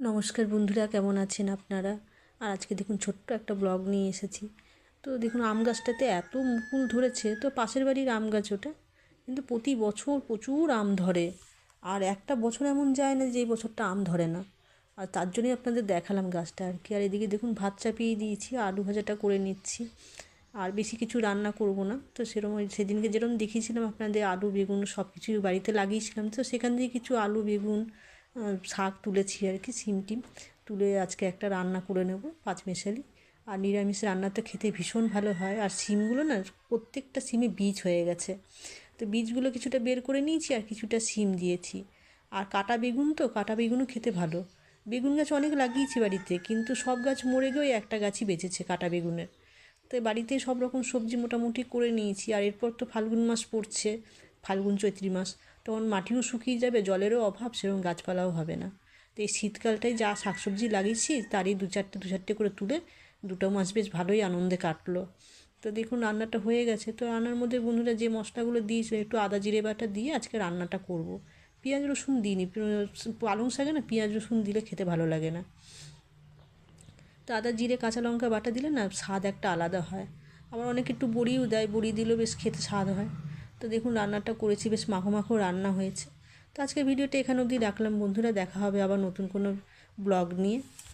নমস্কার বন্ধুরা, কেমন আছেন আপনারা? আর আজকে দেখুন ছোট্ট একটা ব্লগ নিয়ে এসেছি। তো দেখুন, আম গাছটাতে এত মুকুল ধরেছে, তো পাশের বাড়ির আম গাছ ওটা। কিন্তু প্রতি বছর প্রচুর আম ধরে। আর একটা বছর এমন যায় না যে এই বছরটা আম ধরে না। আর তার জন্যই আপনাদের দেখালাম গাছটা আর কি। আর এদিকে দেখুন, ভাত চাপিয়ে দিয়েছি, আলু ভাজাটা করে নিচ্ছি। আর বেশি কিছু রান্না করব না। তো সেরকম সেদিনকে যেরকম দেখিয়েছিলাম আপনাদের, আলু, বেগুন সব কিছুই বাড়িতে লাগিয়েছিলাম। তো সেখান থেকে কিছু আলু, বেগুন শাক তুলেছি আর কি, সিম টিম। তুলে আজকে একটা রান্না করে নেব, পাঁচমেশালি। আর নিরামিষ রান্নাটা খেতে ভীষণ ভালো হয়। আর সিমগুলো না, প্রত্যেকটা সিমে বীজ হয়ে গেছে। তো বীজগুলো কিছুটা বের করে নিয়েছি আর কিছুটা সিম দিয়েছি। আর কাটা বেগুন তো, কাটা বেগুনও খেতে ভালো। বেগুন গাছ অনেক লাগিয়েছি বাড়িতে, কিন্তু সব গাছ মরে গিয়েও একটা গাছই বেঁচেছে কাটা বেগুনের। তো বাড়িতে সব রকম সবজি মোটামুটি করে নিয়েছি। আর এরপর তো ফাল্গুন মাস পড়ছে, ফাল্গুন চৈত্রী মাস। তখন মাটিও শুকিয়ে যাবে, জলেরও অভাব, সেরকম গাছপালাও হবে না। তো এই শীতকালটায় যা শাকসবজি লাগিয়েছি, তারই দু চারটে দু চারটে করে তুলে দুটো মাস বেশ ভালোই আনন্দে কাটলো। তো দেখুন, রান্নাটা হয়ে গেছে। তো রান্নার মধ্যে বন্ধুরা যে মশলাগুলো দিয়েছিল, একটু আদা, জিরে বাটা দিয়ে আজকে রান্নাটা করব। পেঁয়াজ, রসুন দিইনি। পালং শাকে না, পেঁয়াজ, রসুন দিলে খেতে ভালো লাগে না। তো আদা, জিরে, কাঁচা লঙ্কা বাটা দিলে না, স্বাদ একটা আলাদা হয়। আবার অনেকে একটু বড়িও দেয়, বড়ি দিলেও বেশ খেতে স্বাদ হয়। তো দেখুন, রান্নাটা করেছি, বেশ মাখো মাখো রান্না হয়েছে। তো আজকের ভিডিওটা এখানে অবধি রাখলাম। বন্ধুরা, দেখা হবে আবার নতুন কোনো ব্লগ নিয়ে।